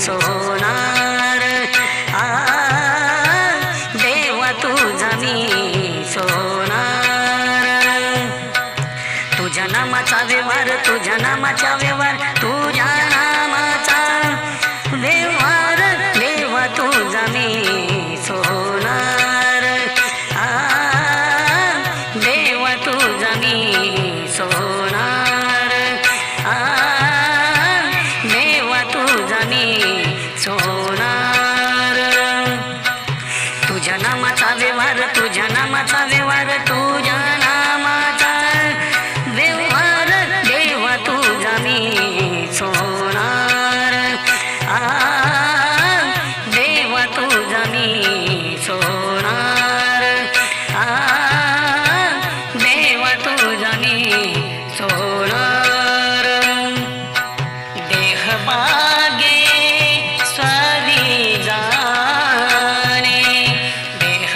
सोनार. सोनार. तुझ्या नामाचा व्यवहार तुझ्या नामाचा व्यवहार. Oh.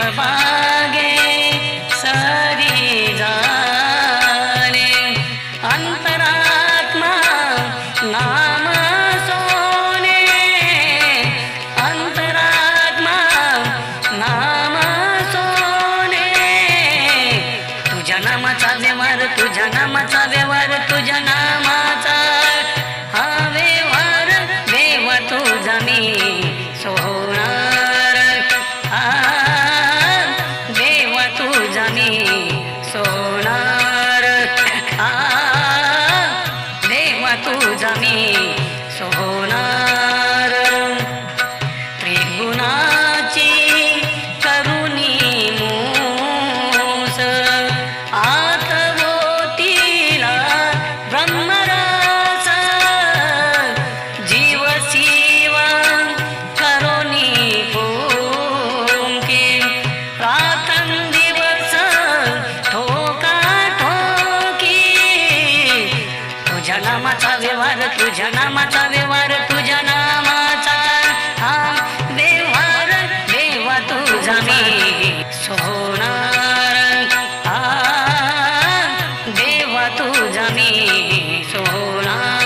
Bye. प्रेमाचा व्यवहार तुझ्या नामाचा हा व्यवहार देवा तुझा मी सोनार हा देवा तुझा मी सोनार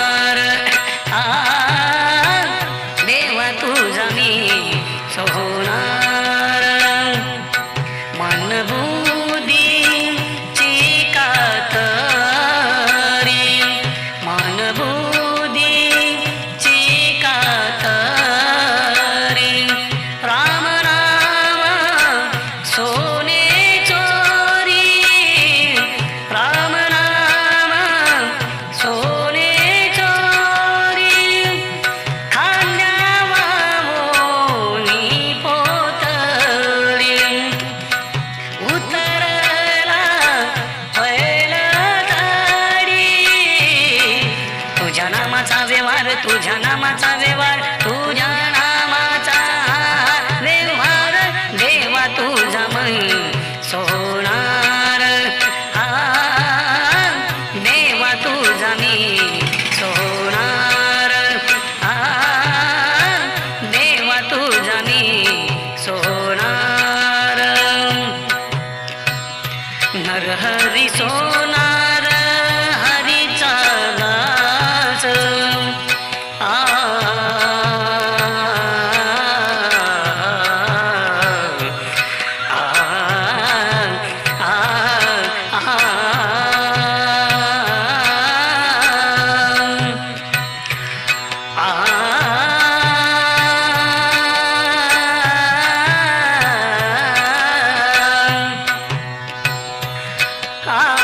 तुझ्या नामाचा व्यवहार तुझ्या नामाचा व्यवहार देवा तुझा मन सोनार देवा तुझा मी सोनार देवा तुझा मी सोणार नरहरी सो கா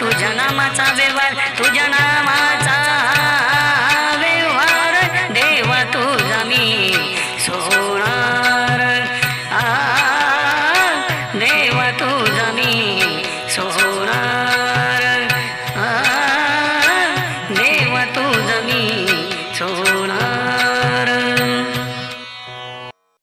तुझ्या नामाचा व्यवहार तुझ्या नामा